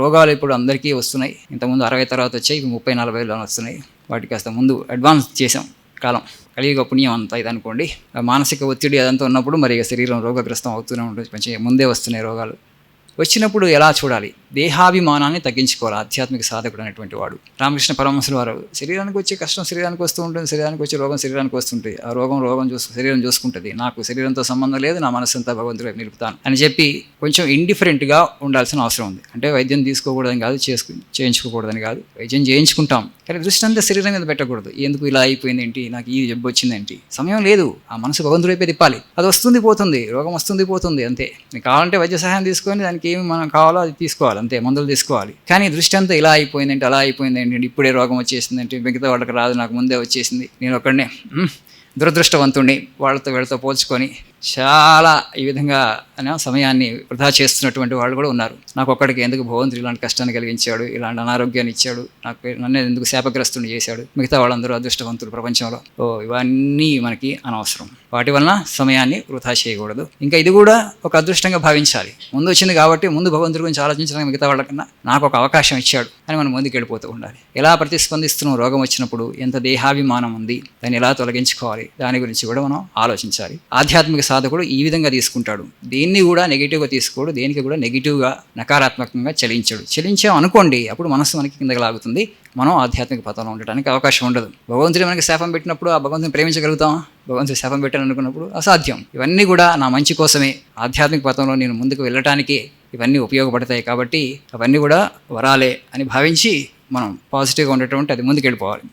రోగాలు ఇప్పుడు అందరికీ వస్తున్నాయి. ఇంతకుముందు అరవై తర్వాత వచ్చాయి ఇవి ముప్పై నలభై వస్తున్నాయి. వాటికి కాస్త ముందు అడ్వాన్స్ చేసాం కాలం. కలియుగ పుణ్యం అంతా ఇది అనుకోండి మానసిక ఒత్తిడి అదంతా ఉన్నప్పుడు మరి ఇక శరీరం రోగగ్రస్తం అవుతూనే ఉంటుంది. కొంచెం ముందే వస్తున్నాయి రోగాలు. వచ్చినప్పుడు ఎలా చూడాలి? దేహాభిమానాన్ని తగ్గించుకోవాలి ఆధ్యాత్మిక సాధకుడు అనేటువంటి వాడు. రామకృష్ణ పరమహంసుల వారు శరీరానికి వచ్చే కష్టం శరీరానికి వస్తూ ఉంటుంది శరీరానికి వచ్చే రోగం శరీరానికి వస్తుంటుంది ఆ రోగం రోగం చూసు శరీరం చూసుకుంటుంది. నాకు శరీరంతో సంబంధం లేదు నా మనసు అంతా భగవంతుడు నిలుపుతాను అని చెప్పి కొంచెం ఇండిఫరెంట్గా ఉండాల్సిన అవసరం ఉంది. అంటే వైద్యం తీసుకోకూడదని కాదు చేసుకు చేయించుకోకూడదని కాదు వైద్యం చేయించుకుంటాం. కానీ దృష్టి అంతా శరీరం మీద పెట్టకూడదు. ఎందుకు ఇలా అయిపోయింది ఏంటి? నాకు ఈ జబ్బు వచ్చిందేంటి సమయం లేదు. ఆ మనసు భగవంతుడు వైపే తిప్పాలి. అది వస్తుంది పోతుంది రోగం వస్తుంది పోతుంది అంతే. కావాలంటే వైద్య సహాయం తీసుకొని దానికి ఏమి మనం కావాలో అది తీసుకోవాలి. అంతే మందులు తీసుకోవాలి. కానీ దృష్టి అంతా ఇలా అయిపోయిందంటే అలా అయిపోయింది ఏంటంటే ఇప్పుడే రోగం వచ్చేసిందంటే మిగతా వాళ్ళకి రాదు నాకు ముందే వచ్చేసింది. నేను ఒక్కడనే దురదృష్టవంతుణ్ణి వాళ్ళతో వీళ్ళతో పోల్చుకొని చాలా ఈ విధంగా సమయాన్ని వృధా చేస్తున్నటువంటి వాళ్ళు కూడా ఉన్నారు. నాకు ఒక్కడికి ఎందుకు భగవంతుడు ఇలాంటి కష్టాన్ని కలిగించాడు ఇలాంటి అనారోగ్యాన్ని ఇచ్చాడు నాకు నన్ను ఎందుకు శాపగ్రస్తుని చేశాడు? మిగతా వాళ్ళందరూ అదృష్టవంతులు ప్రపంచంలో. ఓ ఇవన్నీ మనకి అనవసరం. వాటి వలన సమయాన్ని వృధా చేయకూడదు. ఇంకా ఇది కూడా ఒక అదృష్టంగా భావించాలి. ముందు వచ్చింది కాబట్టి ముందు భగవంతుడి గురించి ఆలోచించడానికి మిగతా వాళ్ళకన్నా నాకు ఒక అవకాశం ఇచ్చాడు అని మనం ముందుకు వెళ్ళిపోతూ ఉండాలి. ఎలా ప్రతిస్పందిస్తున్నాం రోగం వచ్చినప్పుడు? ఎంత దేహాభిమానం ఉంది? దాన్ని ఎలా తొలగించుకోవాలి? దాని గురించి కూడా మనం ఆలోచించాలి. ఆధ్యాత్మిక సాధకుడు ఈ విధంగా తీసుకుంటాడు. దేన్ని కూడా నెగిటివ్గా తీసుకోడు దేనికి కూడా నెగిటివ్గా నకారాత్మకంగా చలించాడు. చలించాం అనుకోండి అప్పుడు మనసు మనకి కిందకి లాగుతుంది. మనం ఆధ్యాత్మిక పథంలో ఉండడానికి అవకాశం ఉండదు. భగవంతుడు మనకి శాపం పెట్టినప్పుడు ఆ భగవంతుని ప్రేమించగలుగుతాం భగవంతుడు శాపం పెట్టాను అనుకున్నప్పుడు అసాధ్యం. ఇవన్నీ కూడా నా మంచి కోసమే. ఆధ్యాత్మిక పథంలో నేను ముందుకు వెళ్ళటానికి ఇవన్నీ ఉపయోగపడతాయి కాబట్టి అవన్నీ కూడా వరాలే అని భావించి మనం పాజిటివ్గా ఉండేటువంటి అది ముందుకు వెళ్ళిపోవాలి